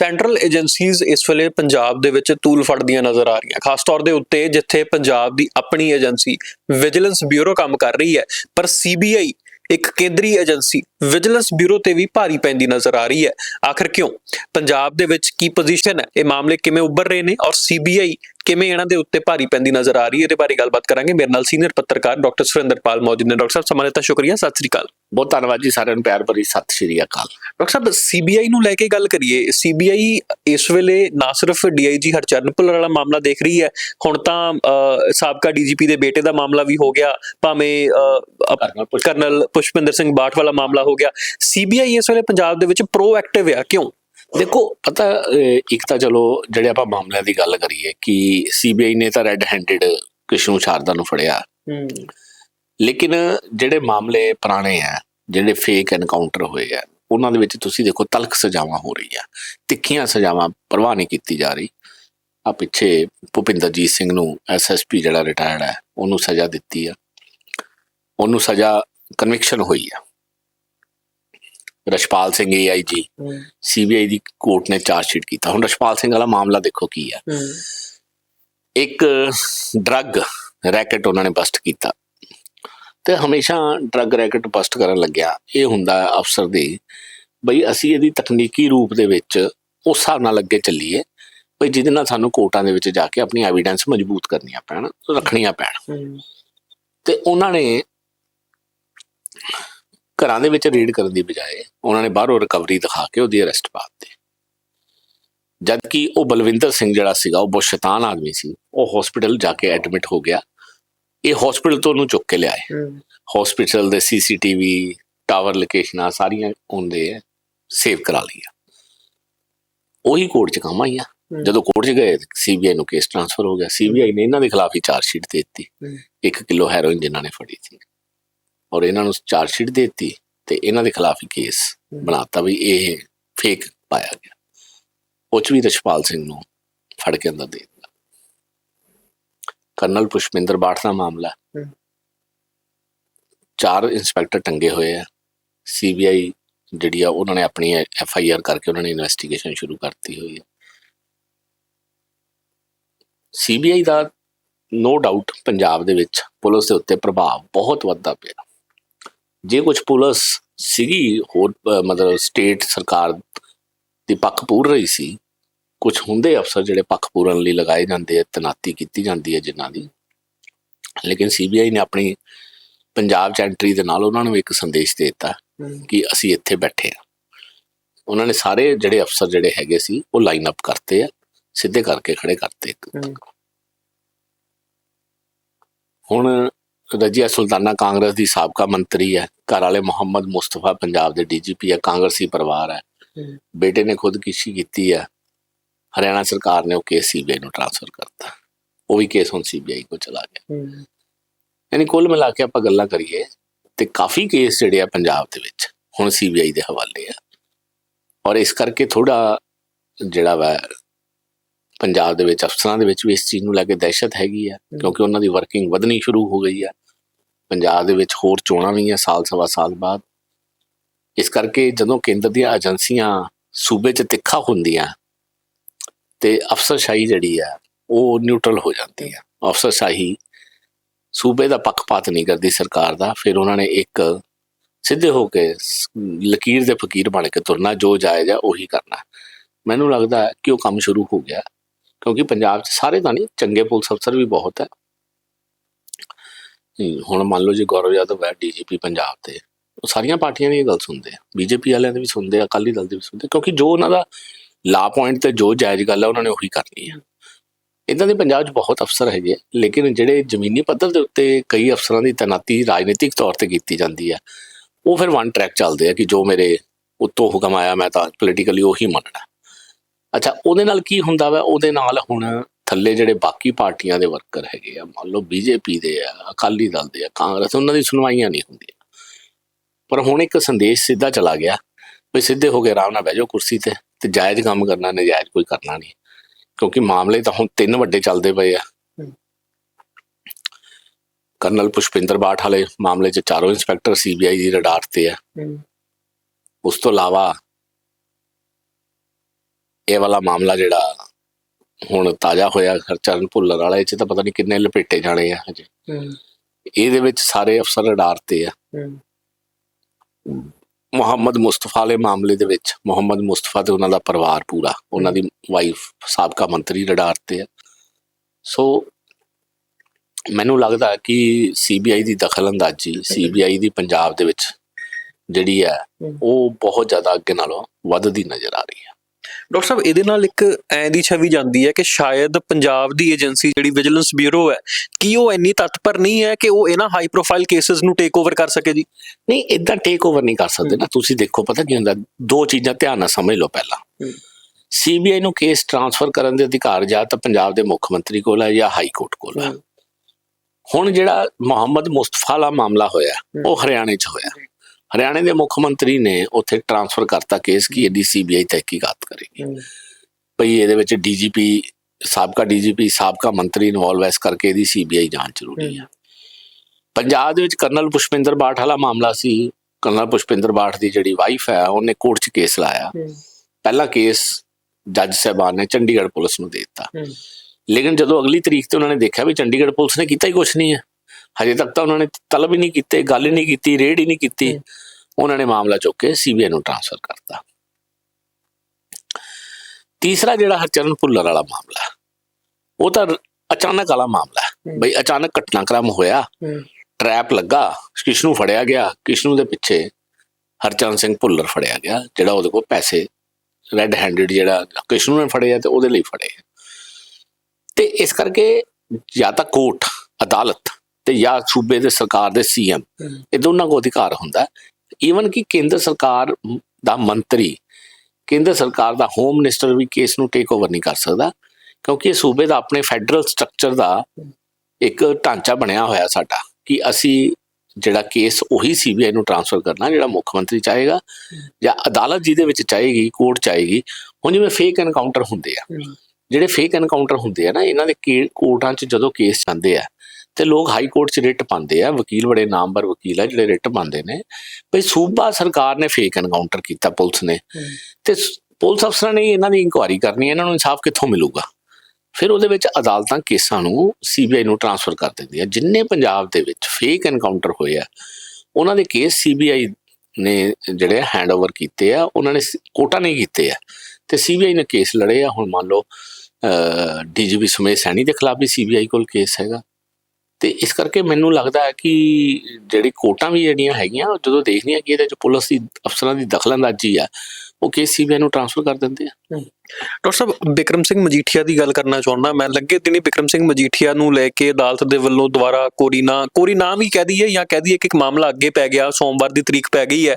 Central agencies ਇਸ ਵੇਲੇ ਪੰਜਾਬ ਦੇ ਵਿੱਚ ਤੂਲ ਫੜਦੀਆਂ ਨਜ਼ਰ ਆ ਰਹੀਆਂ। ਖਾਸ ਤੌਰ ਦੇ ਉੱਤੇ ਜਿੱਥੇ ਪੰਜਾਬ ਦੀ ਆਪਣੀ ਏਜੰਸੀ ਵਿਜੀਲੈਂਸ ਬਿਊਰੋ ਕੰਮ ਕਰ ਰਹੀ ਹੈ, ਪਰ ਸੀਬੀਆਈ ਇੱਕ ਕੇਂਦਰੀ ਏਜੰਸੀ ਵਿਜੀਲੈਂਸ ਬਿਊਰੋ ਤੇ ਵੀ ਭਾਰੀ ਪੈਂਦੀ ਨਜ਼ਰ ਆ ਰਹੀ ਹੈ। ਆਖਰ ਕਿਉਂ? ਪੰਜਾਬ ਦੇ ਵਿੱਚ ਕੀ ਪੋਜੀਸ਼ਨ ਹੈ? ਇਹ ਮਾਮਲੇ ਕਿਵੇਂ ਉੱਭਰ ਰਹੇ ਨੇ? ਔਰ ਸੀਬੀਆਈ ਕਿਵੇਂ ਇਹਨਾਂ ਦੇ ਉੱਤੇ ਭਾਰੀ ਪੈਂਦੀ ਨਜ਼ਰ ਆ ਰਹੀ ਹੈ ਇਹਦੇ ਬਾਰੇ ਗੱਲਬਾਤ ਕਰਾਂਗੇ। ਮੇਰੇ ਨਾਲ ਸੀਨੀਅਰ ਪੱਤਰਕਾਰ ਡਾਕਟਰ ਸੁਰਿੰਦਰਪਾਲ ਮੌਜੂਦ ਨੇ। ਡਾਕਟਰ ਸਾਹਿਬ ਸਮਾਂ ਦਿੱਤਾ ਸ਼ੁਕਰੀਆ। ਸਤਿ ਸ੍ਰੀ ਅਕਾਲ। ਬਹੁਤ ਧੰਨਵਾਦ ਜੀ ਸਾਰਿਆਂ ਨੂੰ ਪਿਆਰ ਭਰੀ ਸਤਿ ਸ਼੍ਰੀ ਅਕਾਲ। ਡਾਕਟਰ ਸਾਹਿਬ ਸੀਬੀਆਈ ਨੂੰ ਲੈ ਕੇ ਗੱਲ ਕਰੀਏ। ਸੀਬੀਆਈ ਇਸ ਵੇਲੇ ਨਾ ਸਿਰਫ ਡੀਆਈਜੀ ਹਰਚਰਨ ਭੁੱਲਰ ਵਾਲਾ ਮਾਮਲਾ ਦੇਖ ਰਹੀ ਹੈ ਹੁਣ ਤਾਂ ਸਾਬਕਾ ਡੀਜੀਪੀ ਦੇ ਬੇਟੇ ਦਾ ਮਾਮਲਾ ਵੀ ਹੋ ਗਿਆ ਭਾਵੇਂ ਕਰਨਲ ਪੁਸ਼ਪਿੰਦਰ ਸਿੰਘ ਬਾਠ ਵਾਲਾ ਮਾਮਲਾ ਹੋ ਗਿਆ। ਸੀਬੀਆਈ ਇਸ ਵੇਲੇ ਪੰਜਾਬ ਦੇ ਵਿੱਚ ਪ੍ਰੋਐਕਟਿਵ ਆ ਕਿਉਂ? ਦੇਖੋ ਪਤਾ ਇੱਕ ਤਾਂ ਚਲੋ ਜਿਹੜੇ ਆਪਾਂ ਮਾਮਲਿਆਂ ਦੀ ਗੱਲ ਕਰੀਏ ਕਿ ਸੀਬੀਆਈ ਨੇ ਤਾਂ ਰੈੱਡ ਹੈਂਡਡ ਕਿਸ਼ਨੂ ਸ਼ਾਰਦਾ ਨੂੰ ਫੜਿਆ। ਲੇਕਿਨ ਜਿਹੜੇ ਮਾਮਲੇ ਪੁਰਾਣੇ ਆ ਜਿਹੜੇ ਫੇਕ ਐਨਕਾਊਂਟਰ ਹੋਏ ਆ ਉਹਨਾਂ ਦੇ ਵਿੱਚ ਤੁਸੀਂ ਦੇਖੋ ਤਲਖ ਸਜ਼ਾਵਾਂ ਹੋ ਰਹੀ ਆ ਤਿੱਖੀਆਂ ਸਜ਼ਾਵਾਂ ਪਰਵਾਹ ਨਹੀਂ ਕੀਤੀ ਜਾ ਰਹੀ। ਆ ਪਿੱਛੇ ਭੁਪਿੰਦਰਜੀਤ ਸਿੰਘ ਨੂੰ ਐਸਐਸਪੀ ਜਿਹੜਾ ਰਿਟਾਇਰਡ ਹੈ ਉਹਨੂੰ ਸਜ਼ਾ ਦਿੱਤੀ ਆ। ਉਹਨੂੰ ਸਜ਼ਾ ਕਨਵਿਕਸ਼ਨ ਹੋਈ ਆ। ਰਸ਼ਪਾਲ ਸਿੰਘ ਏਆਈਜੀ ਸੀਬੀਆਈ ਦੀ ਕੋਰਟ ਨੇ ਚਾਰਜ ਸ਼ੀਟ ਕੀਤਾ। ਹੁਣ ਰਸ਼ਪਾਲ ਸਿੰਘ ਵਾਲਾ ਮਾਮਲਾ ਦੇਖੋ ਕੀ ਹੈ। ਇੱਕ ਡਰੱਗ ਰੈਕਟ ਉਹਨਾਂ ਨੇ ਬਸਟ ਕੀਤਾ। ਤੇ ਹਮੇਸ਼ਾ ਡਰੱਗ ਰੈਕਟ ਬਸਟ ਕਰਨ ਲੱਗਿਆ। ਇਹ ਹੁੰਦਾ ਅਫਸਰ ਦੀ ਬਈ ਅਸੀਂ ਇਹਦੀ ਤਕਨੀਕੀ ਰੂਪ ਦੇ ਵਿੱਚ ਉਸ ਹਿਸਾਬ ਨਾਲ ਅੱਗੇ ਚੱਲੀਏ ਬਈ ਜਿਹਦੇ ਨਾਲ ਸਾਨੂੰ ਕੋਰਟਾਂ ਦੇ ਵਿੱਚ ਜਾ ਕੇ ਆਪਣੀ ਐਵੀਡੈਂਸ ਮਜ਼ਬੂਤ ਕਰਨੀਆਂ ਪੈਣ ਰੱਖਣੀਆਂ ਪੈਣ। ਤੇ ਉਹਨਾਂ ਨੇ ਘਰਾਂ ਦੇ ਵਿੱਚ ਰੀਡ ਕਰਨ ਦੀ ਬਜਾਏ ਉਹਨਾਂ ਨੇ ਬਾਹਰੋਂ ਰਿਕਵਰੀ ਦਿਖਾ ਕੇ ਉਹਦੀ ਅਰੈਸਟ ਪਾ ਦਿੱਤੀ। ਜਦ ਕਿ ਉਹ ਬਲਵਿੰਦਰ ਸਿੰਘ ਜਿਹੜਾ ਸੀਗਾ ਉਹ ਬਹੁਤ ਸ਼ੈਤਾਨ ਆਦਮੀ ਸੀ ਉਹ ਹਸਪੀਟਲ ਜਾ ਕੇ ਐਡਮਿਟ ਹੋ ਗਿਆ। ਇਹ ਹਸਪੀਟਲ ਤੋਂ ਉਹਨੂੰ ਚੁੱਕ ਕੇ ਲਿਆਏ। ਹਸਪੀਟਲ ਦੇ ਸੀਸੀਟੀਵੀ ਟਾਵਰ ਲੋਕੇਸ਼ਨਾਂ ਸਾਰੀਆਂ ਹੁੰਦੇ ਆ ਸੇਵ ਕਰਾ ਲਈਆਂ। ਉਹੀ ਕੋਰਟ 'ਚ ਕੰਮ ਆਈਆਂ। ਜਦੋਂ ਕੋਰਟ 'ਚ ਗਏ ਸੀਬੀਆਈ ਨੂੰ ਕੇਸ ਟ੍ਰਾਂਸਫਰ ਹੋ ਗਿਆ। ਸੀਬੀਆਈ ਨੇ ਇਹਨਾਂ ਦੇ ਖਿਲਾਫ ਹੀ ਚਾਰਜ ਸ਼ੀਟ ਦੇ ਦਿੱਤੀ। ਹਮ। 1 ਕਿਲੋ ਹੈਰੋਇਨ ਜਿਨ੍ਹਾਂ ਨੇ ਫੜੀ ਸੀ। ਔਰ ਇਹਨਾਂ ਨੂੰ ਚਾਰਜ ਸ਼ੀਟ ਦਿੱਤੀ ਤੇ ਇਹਨਾਂ ਦੇ ਖਿਲਾਫ ਹੀ ਕੇਸ। ਬਣਾਤਾ ਵੀ ਇਹ ਫੇਕ ਪਾਇਆ ਗਿਆ। ਉਹ 'ਚ ਵੀ ਰਸ਼ਪਾਲ ਸਿੰਘ ਨੂੰ ਫੜ ਕੇ ਅੰਦਰ ਦੇ ਦਿੱਤਾ। ਕਰਨਲ ਪੁਸ਼ਪਿੰਦਰ ਬਾਠ ਦਾ ਮਾਮਲਾ। ਚਾਰ ਇੰਸਪੈਕਟਰ ਟੰਗੇ ਹੋਏ ਆ। ਸੀਬੀਆਈ ਜਿਹੜੀ ਆ ਉਹਨਾਂ ਨੇ ਆਪਣੀ ਐਫ ਆਈ ਆਰ ਕਰਕੇ ਉਹਨਾਂ ਨੇ ਇਨਵੈਸਟੀਗੇਸ਼ਨ ਸ਼ੁਰੂ ਕਰਤੀ ਹੋਈ ਹੈ ਸੀਬੀਆਈ ਦਾ ਨੋ ਡਾਊਟ ਪੰਜਾਬ ਦੇ ਵਿੱਚ ਪੁਲਿਸ ਦੇ ਉੱਤੇ ਪ੍ਰਭਾਵ ਬਹੁਤ ਵੱਧਦਾ ਪਿਆ। ਜੇ ਕੁਝ ਪੁਲਿਸ ਸੀਗੀ ਹੋਰ ਅਹ, ਮਤਲਬ ਸਟੇਟ ਸਰਕਾਰ ਦੀ ਪੱਖ ਪੂਰ ਰਹੀ ਸੀ ਕੁਝ ਹੁੰਦੇ ਅਫਸਰ ਜਿਹੜੇ ਪੱਖ ਪੂਰਨ ਲਈ ਲਗਾਏ ਜਾਂਦੇ ਆ ਤਨਾਤੀ ਕੀਤੀ ਜਾਂਦੀ ਹੈ ਜਿਨ੍ਹਾਂ ਦੀ। ਲੇਕਿਨ ਸੀਬੀਆਈ ਨੇ ਆਪਣੀ ਪੰਜਾਬ ਚ ਐਂਟਰੀ ਦੇ ਨਾਲ ਉਹਨਾਂ ਨੂੰ ਇੱਕ ਸੰਦੇਸ਼ ਦੇ ਦਿੱਤਾ ਕਿ ਅਸੀਂ ਇੱਥੇ ਬੈਠੇ ਆ। ਉਹਨਾਂ ਨੇ ਸਾਰੇ ਜਿਹੜੇ ਅਫਸਰ ਜਿਹੜੇ ਹੈਗੇ ਸੀ ਉਹ ਲਾਈਨ ਅਪ ਕਰਤੇ ਆ ਸਿੱਧੇ ਕਰਕੇ ਖੜੇ ਕਰਤੇ ਇੱਕ। ਹੁਣ ਰਜੀਆ ਸੁਲਤਾਨਾ ਕਾਂਗਰਸ ਦੀ ਸਾਬਕਾ ਮੰਤਰੀ ਹੈ ਘਰ ਵਾਲੇ ਮੁਹੰਮਦ ਮੁਸਤਫਾ ਪੰਜਾਬ ਦੇ ਡੀਜੀਪੀ ਹੈ ਕਾਂਗਰਸੀ ਪਰਿਵਾਰ ਹੈ। ਬੇਟੇ ਨੇ ਖੁਦਕੁਸ਼ੀ ਕੀਤੀ ਹੈ। ਹਰਿਆਣਾ ਸਰਕਾਰ ਨੇ ਉਹ ਕੇਸ ਸੀਬੀਆਈ ਨੂੰ ਟ੍ਰਾਂਸਫਰ ਕਰਤਾ। ਉਹ ਵੀ ਕੇਸ ਹੁਣ ਸੀਬੀਆਈ ਕੋ ਚਲਾ ਗਿਆ। ਯਾਨੀ ਕੁੱਲ ਮਿਲਾ ਕੇ ਆਪਾਂ ਗੱਲਾਂ ਕਰੀਏ ਤੇ ਕਾਫੀ ਕੇਸ ਜਿਹੜੇ ਆ ਪੰਜਾਬ ਦੇ ਵਿੱਚ ਹੁਣ ਸੀਬੀਆਈ ਦੇ ਹਵਾਲੇ ਆ। ਔਰ ਇਸ ਕਰਕੇ ਥੋੜਾ ਜਿਹੜਾ ਵਾ ਪੰਜਾਬ ਦੇ ਵਿੱਚ ਅਫਸਰਾਂ ਦੇ ਵਿੱਚ ਵੀ ਇਸ ਚੀਜ਼ ਨੂੰ ਲੈ ਕੇ ਦਹਿਸ਼ਤ ਹੈਗੀ ਆ ਕਿਉਂਕਿ ਉਹਨਾਂ ਦੀ ਵਰਕਿੰਗ ਵਧਣੀ ਸ਼ੁਰੂ ਹੋ ਗਈ ਆ। ਪੰਜਾਬ ਦੇ ਵਿੱਚ ਹੋਰ ਚੋਣਾਂ ਵੀ ਆ ਸਾਲ ਸਵਾ ਸਾਲ ਬਾਅਦ। ਇਸ ਕਰਕੇ ਜਦੋਂ ਕੇਂਦਰ ਦੀਆਂ ਏਜੰਸੀਆਂ ਸੂਬੇ 'ਚ ਤਿੱਖਾ ਹੁੰਦੀਆਂ ਤੇ ਅਫਸਰਸ਼ਾਹੀ ਜਿਹੜੀ ਆ ਉਹ ਨਿਊਟਰਲ ਹੋ ਜਾਂਦੀ ਆ। ਅਫਸਰਸ਼ਾਹੀ ਸੂਬੇ ਦਾ ਪੱਖਪਾਤ ਨਹੀਂ ਕਰਦੀ ਸਰਕਾਰ ਦਾ ਫਿਰ ਉਹਨਾਂ ਨੇ ਇੱਕ ਸਿੱਧੇ ਹੋ ਕੇ ਲਕੀਰ ਦੇ ਫਕੀਰ ਬਣ ਕੇ ਤੁਰਨਾ ਜੋ ਜਾਇਜ਼ ਆ ਉਹੀ ਕਰਨਾ। ਮੈਨੂੰ ਲੱਗਦਾ ਕਿ ਉਹ ਕੰਮ ਸ਼ੁਰੂ ਹੋ ਗਿਆ? ਕਿਉਂਕਿ ਪੰਜਾਬ 'ਚ ਸਾਰੇ ਤਾਂ ਨਹੀਂ ਚੰਗੇ ਪੁਲਿਸ ਅਫਸਰ ਵੀ ਬਹੁਤ ਹੈ। ਹੁਣ ਮੰਨ ਲਓ ਜੀ ਗੌਰਵ ਯਾਦਵ ਹੈ ਡੀਜੀਪੀ ਪੰਜਾਬ ਤੇ ਉਹ ਸਾਰੀਆਂ ਪਾਰਟੀਆਂ ਦੀ ਇਹ ਗੱਲ ਸੁਣਦੇ ਆ। ਬੀਜੇਪੀ ਵਾਲਿਆਂ ਦੇ ਵੀ ਸੁਣਦੇ ਆ ਅਕਾਲੀ ਦਲ ਦੇ ਵੀ ਸੁਣਦੇ ਕਿਉਂਕਿ ਜੋ ਉਹਨਾਂ ਦਾ ਲਾ ਪੁਆਇੰਟ ਤੇ ਜੋ ਜਾਇਜ਼ ਗੱਲ ਹੈ ਉਹਨਾਂ ਨੇ ਉਹੀ ਕਰਨੀ ਹੈ ਇਦਾਂ ਦੇ ਪੰਜਾਬ 'ਚ ਬਹੁਤ ਅਫਸਰ ਹੈਗੇ ਆ, ਲੇਕਿਨ ਜਿਹੜੇ ਜ਼ਮੀਨੀ ਪੱਧਰ ਦੇ ਉੱਤੇ ਕਈ ਅਫਸਰਾਂ ਦੀ ਤੈਨਾਤੀ ਰਾਜਨੀਤਿਕ ਤੌਰ ਤੇ ਕੀਤੀ ਜਾਂਦੀ ਹੈ ਉਹ ਫਿਰ ਵਨ ਟਰੈਕ ਚੱਲਦੇ ਆ ਕਿ ਜੋ ਮੇਰੇ ਉੱਤੋਂ ਹੁਕਮ ਆਇਆ ਮੈਂ ਤਾਂ ਪੋਲੀਟੀਕਲੀ ਉਹੀ ਮੰਨਣਾ। ਅੱਛਾ ਉਹਦੇ ਨਾਲ ਕੀ ਹੁੰਦਾ ਵਾ? ਉਹਦੇ ਨਾਲ ਹੁਣ ਥੱਲੇ ਜਿਹੜੇ ਬਾਕੀ ਪਾਰਟੀਆਂ ਦੇ ਵਰਕਰ ਹੈਗੇ ਆ ਮੰਨ ਲਓ ਬੀਜੇਪੀ ਦੇ ਆ ਅਕਾਲੀ ਦਲ ਦੇ ਆ ਕਾਂਗਰਸ ਉਹਨਾਂ ਦੀ ਸੁਣਵਾਈਆਂ ਨਹੀਂ ਹੁੰਦੀਆਂ। ਪਰ ਹੁਣ ਇੱਕ ਸੰਦੇਸ਼ ਸਿੱਧਾ ਚਲਾ ਗਿਆ ਵੀ ਸਿੱਧੇ ਹੋ ਕੇ ਆਰਾਮ ਨਾਲ ਬਹਿ ਜਾਓ ਕੁਰਸੀ ਤੇ ਤੇ ਜਾਇਜ਼ ਕੰਮ ਕਰਨਾ ਨਜਾਇਜ਼ ਕੋਈ ਕਰਨਾ ਨਹੀਂ। ਕਿਉਂਕਿ ਮਾਮਲੇ ਤਾਂ ਹੁਣ ਤਿੰਨ ਵੱਡੇ ਚੱਲਦੇ ਪਏ ਆ। ਕਰਨਲ ਪੁਸ਼ਪਿੰਦਰ ਬਾਠ ਵਾਲੇ ਮਾਮਲੇ 'ਚ ਚਾਰੋਂ ਇੰਸਪੈਕਟਰ ਸੀਬੀਆਈ ਦੀ ਰਡਾਰ ਤੇ ਆ। ਉਸ ਤੋਂ ਇਲਾਵਾ ਇਹ ਵਾਲਾ ਮਾਮਲਾ ਜਿਹੜਾ ਹੁਣ ਤਾਜ਼ਾ ਹੋਇਆ ਹਰਚਰਨ ਭੁੱਲਰ ਵਾਲਾ ਇਹ ਚ ਤਾਂ ਪਤਾ ਨਹੀਂ ਕਿੰਨੇ ਲਪੇਟੇ ਜਾਣੇ ਆ ਹਜੇ। ਇਹਦੇ ਵਿੱਚ ਸਾਰੇ ਅਫਸਰ ਰਡਾਰ ਤੇ ਆ। ਮੁਹੰਮਦ ਮੁਸਤਫਾ ਵਾਲੇ ਮਾਮਲੇ ਦੇ ਵਿੱਚ ਮੁਹੰਮਦ ਮੁਸਤਫਾ ਤੇ ਉਹਨਾਂ ਦਾ ਪਰਿਵਾਰ ਪੂਰਾ ਉਹਨਾਂ ਦੀ ਵਾਈਫ ਸਾਬਕਾ ਮੰਤਰੀ ਰਡਾਰ ਤੇ ਆ। ਸੋ ਮੈਨੂੰ ਲੱਗਦਾ ਕਿ ਸੀਬੀਆਈ ਦੀ ਦਖਲਅੰਦਾਜ਼ੀ ਸੀਬੀਆਈ ਦੀ ਪੰਜਾਬ ਦੇ ਵਿੱਚ ਜਿਹੜੀ ਹੈ। ਉਹ ਬਹੁਤ ਜ਼ਿਆਦਾ ਅੱਗੇ ਨਾਲੋਂ ਵੱਧਦੀ ਨਜ਼ਰ ਆ ਰਹੀ ਹੈ। ਡਾਕਟਰ ਸਾਹਿਬ ਇਹਦੇ ਨਾਲ ਇੱਕ ਐਂ ਦੀ ਛਵੀ ਜਾਂਦੀ ਹੈ ਕਿ ਸ਼ਾਇਦ ਪੰਜਾਬ ਦੀ ਏਜੰਸੀ ਜਿਹੜੀ ਵਿਜੀਲੈਂਸ ਬਿਊਰੋ ਹੈ ਕੀ ਉਹ ਇੰਨੀ ਤਤਪਰ ਨਹੀਂ ਹੈ ਕਿ ਉਹ ਇਹਨਾਂ ਹਾਈ ਪ੍ਰੋਫਾਈਲ ਕੇਸਸ ਨੂੰ ਟੇਕ ਓਵਰ ਕਰ ਸਕੇ ਜੀ? ਨਹੀਂ ਇਦਾਂ ਟੇਕ ਓਵਰ ਨਹੀਂ ਕਰ ਸਕਦੇ ਨਾ। ਤੁਸੀਂ ਦੇਖੋ ਪਤਾ ਕੀ ਹੁੰਦਾ? ਦੋ ਚੀਜ਼ਾਂ ਧਿਆਨ ਨਾਲ ਸਮਝ ਲਓ ਪਹਿਲਾਂ। ਸੀਬੀਆਈ ਨੂੰ ਕੇਸ ਟ੍ਰਾਂਸਫਰ ਕਰਨ ਦੇ ਅਧਿਕਾਰ ਜਾਂ ਤਾਂ ਪੰਜਾਬ ਦੇ ਮੁੱਖ ਮੰਤਰੀ ਕੋਲ ਹੈ ਜਾਂ ਹਾਈ ਕੋਰਟ ਕੋਲ ਹੈ। ਹੁਣ ਜਿਹੜਾ ਮੁਹੰਮਦ ਮੁਸਤਫਾ ਵਾਲਾ ਮਾਮਲਾ ਹੋਇਆ ਉਹ ਹਰਿਆਣੇ 'ਚ ਹੋਇਆ। ਹਰਿਆਣੇ ਦੇ ਮੁੱਖ ਮੰਤਰੀ ਨੇ ਉੱਥੇ ਟ੍ਰਾਂਸਫਰ ਕਰਤਾ ਕੇਸ ਕਿ ਇਹਦੀ ਸੀਬੀਆਈ ਤਹਿਕੀਕਾਤ ਕਰੇਗੀ। ਭਈ ਇਹਦੇ ਵਿੱਚ ਡੀਜੀਪੀ ਸਾਬਕਾ ਡੀਜੀਪੀ ਸਾਬਕਾ ਮੰਤਰੀ ਇਨਵੋਲਵ ਐਸ ਕਰਕੇ ਇਹਦੀ ਸੀਬੀਆਈ ਜਾਂਚ ਜ਼ਰੂਰੀ ਹੈ। ਪੰਜਾਬ ਦੇ ਵਿੱਚ ਕਰਨਲ ਪੁਸ਼ਪਿੰਦਰ ਬਾਠ ਵਾਲਾ ਮਾਮਲਾ ਸੀ। ਕਰਨਲ ਪੁਸ਼ਪਿੰਦਰ ਬਾਠ ਦੀ ਜਿਹੜੀ ਵਾਈਫ ਹੈ ਉਹਨੇ ਕੋਰਟ 'ਚ ਕੇਸ ਲਾਇਆ। ਪਹਿਲਾ ਕੇਸ ਜੱਜ ਸਾਹਿਬਾਨ ਨੇ ਚੰਡੀਗੜ੍ਹ ਪੁਲਿਸ ਨੂੰ ਦੇ ਦਿੱਤਾ। ਲੇਕਿਨ ਜਦੋਂ ਅਗਲੀ ਤਰੀਕ ਤੇ ਉਹਨਾਂ ਨੇ ਦੇਖਿਆ ਵੀ ਚੰਡੀਗੜ੍ਹ ਪੁਲਿਸ ਨੇ ਕੀਤਾ ਹੀ ਕੁਝ ਨਹੀਂ ਹੈ ਹਜੇ ਤੱਕ ਤਾਂ ਉਹਨਾਂ ਨੇ ਤਲਬ ਹੀ ਨਹੀਂ ਕੀਤੇ ਗੱਲ ਹੀ ਨਹੀਂ ਕੀਤੀ ਰੇਡ ਹੀ ਨਹੀਂ ਕੀਤੀ। ਉਹਨਾਂ ਨੇ ਮਾਮਲਾ ਚੁੱਕ ਕੇ ਸੀਬੀਆਈ ਨੂੰ ਟ੍ਰਾਂਸਫਰ ਕਰਤਾ। ਤੀਸਰਾ ਜਿਹੜਾ ਹਰਚਰਨ ਭੁੱਲਰ ਵਾਲਾ ਮਾਮਲਾ ਉਹ ਤਾਂ ਅਚਾਨਕ ਵਾਲਾ ਮਾਮਲਾ ਬਈ ਅਚਾਨਕ ਘਟਨਾਕ੍ਰਮ ਹੋਇਆ ਟ੍ਰੈਪ ਲੱਗਾ ਕਿਸ਼ਨੂ ਫੜਿਆ ਗਿਆ ਕਿਸ਼ਨੂ ਦੇ ਪਿੱਛੇ ਹਰਚਰਨ ਸਿੰਘ ਭੁੱਲਰ ਫੜਿਆ ਗਿਆ ਜਿਹੜਾ ਉਹਦੇ ਕੋਲ ਪੈਸੇ ਰੈੱਡ ਹੈਂਡਡ ਜਿਹੜਾ ਕਿਸ਼ਨੂ ਨੇ ਫੜਿਆ ਤੇ ਉਹਦੇ ਲਈ ਫੜੇ ਤੇ ਇਸ ਕਰਕੇ ਜਾਂ ਤਾਂ ਕੋਰਟ ਅਦਾਲਤ ਤੇ ਜਾਂ ਸੂਬੇ ਦੇ ਸਰਕਾਰ ਦੇ ਸੀਐਮ ਇਹ ਦੋਨਾਂ ਕੋ ਅਧਿਕਾਰ ਹੁੰਦਾ। ਈਵਨ ਕਿ ਕੇਂਦਰ ਸਰਕਾਰ ਦਾ ਮੰਤਰੀ ਕੇਂਦਰ ਸਰਕਾਰ ਦਾ ਹੋਮ ਮਿਨਿਸਟਰ ਵੀ ਕੇਸ ਨੂੰ ਟੇਕ ਓਵਰ ਨਹੀਂ ਕਰ ਸਕਦਾ ਕਿਉਂਕਿ ਇਹ ਸੂਬੇ ਦਾ ਆਪਣੇ ਫੈਡਰਲ ਸਟਰਕਚਰ ਦਾ ਇੱਕ ਢਾਂਚਾ ਬਣਿਆ ਹੋਇਆ ਸਾਡਾ ਕਿ ਅਸੀਂ ਜਿਹੜਾ ਕੇਸ ਉਹੀ ਸੀਬੀਆਈ ਨੂੰ ਟ੍ਰਾਂਸਫਰ ਕਰਨਾ ਜਿਹੜਾ ਮੁੱਖ ਮੰਤਰੀ ਚਾਹੇਗਾ ਜਾਂ ਅਦਾਲਤ ਜਿਹਦੇ ਵਿੱਚ ਚਾਹੇਗੀ ਕੋਰਟ ਚਾਹੇਗੀ ਹੁਣ ਜਿਵੇਂ ਫੇਕ ਐਨਕਾਊਂਟਰ ਹੁੰਦੇ ਆ। ਜਿਹੜੇ ਫੇਕ ਐਨਕਾਊਂਟਰ ਹੁੰਦੇ ਆ ਨਾ ਇਹਨਾਂ ਦੇ ਕੋਰਟਾਂ 'ਚ ਜਦੋਂ ਕੇਸ ਜਾਂਦੇ ਆ ਤੇ ਲੋਕ ਹਾਈ ਕੋਰਟ 'ਚ ਰਿਟ ਪਾਉਂਦੇ ਆ ਵਕੀਲ ਬੜੇ ਨਾਮਵਰ ਵਕੀਲ ਆ ਜਿਹੜੇ ਰਿਟ ਪਾਉਂਦੇ ਨੇ। ਭਈ ਸੂਬਾ ਸਰਕਾਰ ਨੇ ਫੇਕ ਐਨਕਾਊਂਟਰ ਕੀਤਾ ਪੁਲਿਸ ਨੇ। ਤੇ ਪੁਲਿਸ ਅਫਸਰਾਂ ਨੇ ਇਹਨਾਂ ਦੀ ਇਨਕੁਆਇਰੀ ਕਰਨੀ ਹੈ ਇਹਨਾਂ ਨੂੰ ਇਨਸਾਫ ਕਿੱਥੋਂ ਮਿਲੂਗਾ? ਫਿਰ ਉਹਦੇ ਵਿੱਚ ਅਦਾਲਤਾਂ ਕੇਸਾਂ ਨੂੰ ਸੀਬੀਆਈ ਨੂੰ ਟ੍ਰਾਂਸਫਰ ਕਰ ਦਿੰਦੀਆਂ। ਜਿੰਨੇ ਪੰਜਾਬ ਦੇ ਵਿੱਚ ਫੇਕ ਐਨਕਾਊਂਟਰ ਹੋਏ ਆ ਉਹਨਾਂ ਦੇ ਕੇਸ ਸੀਬੀਆਈ ਨੇ ਜਿਹੜੇ ਹੈਂਡਓਵਰ ਕੀਤੇ ਆ ਉਹਨਾਂ ਨੇ ਸ- ਕੋਰਟਾਂ ਨੇ ਕੀਤੇ ਆ। ਤੇ ਸੀਬੀਆਈ ਨੇ ਕੇਸ ਲੜੇ ਆ। ਹੁਣ ਮੰਨ ਲਓ ਡੀਜੀਪੀ ਸੁਮੇਸ਼ ਸੈਣੀ ਦੇ ਖਿਲਾਫ ਵੀ ਸੀਬੀਆਈ ਕੋਲ ਕੇਸ ਹੈਗਾ। ਤੇ ਇਸ ਕਰਕੇ ਮੈਨੂੰ ਲੱਗਦਾ ਹੈ ਕਿ ਜਿਹੜੀ ਕੋਰਟਾਂ ਵੀ ਜਿਹੜੀਆਂ ਹੈਗੀਆਂ, ਉਹ ਜਦੋਂ ਦੇਖਦੀਆਂ ਕਿ ਇਹਦੇ ਚ ਪੁਲਿਸ ਦੀ ਅਫਸਰਾਂ ਦੀ ਦਖਲਅੰਦਾਜ਼ੀ ਆ ਉਹ ਕੇਸ ਸੀਬੀਆਈ ਨੂੰ ਟ੍ਰਾਂਸਫਰ ਕਰ ਦਿੰਦੇ ਆ? ਡਾਕਟਰ ਸਾਹਿਬ, ਬਿਕਰਮ ਸਿੰਘ ਮਜੀਠੀਆ ਦੀ ਗੱਲ ਕਰਨਾ ਚਾਹੁੰਦਾ, ਮੈਂ ਲੱਗੇ ਦਿਨੀ ਬਿਕਰਮ ਸਿੰਘ ਮਜੀਠੀਆ ਨੂੰ ਲੈ ਕੇ ਅਦਾਲਤ ਦੇ ਵੱਲੋਂ ਦੁਬਾਰਾ ਕੋਰੀ ਨਾ ਕੋਰੀ ਨਾ ਵੀ ਕਹਿ ਦਈਏ ਜਾਂ ਕਹਿ ਦਈਏ ਕਿ ਇੱਕ ਮਾਮਲਾ ਅੱਗੇ ਪੈ ਗਿਆ, ਸੋਮਵਾਰ ਦੀ ਤਰੀਕ ਪੈ ਗਈ ਹੈ।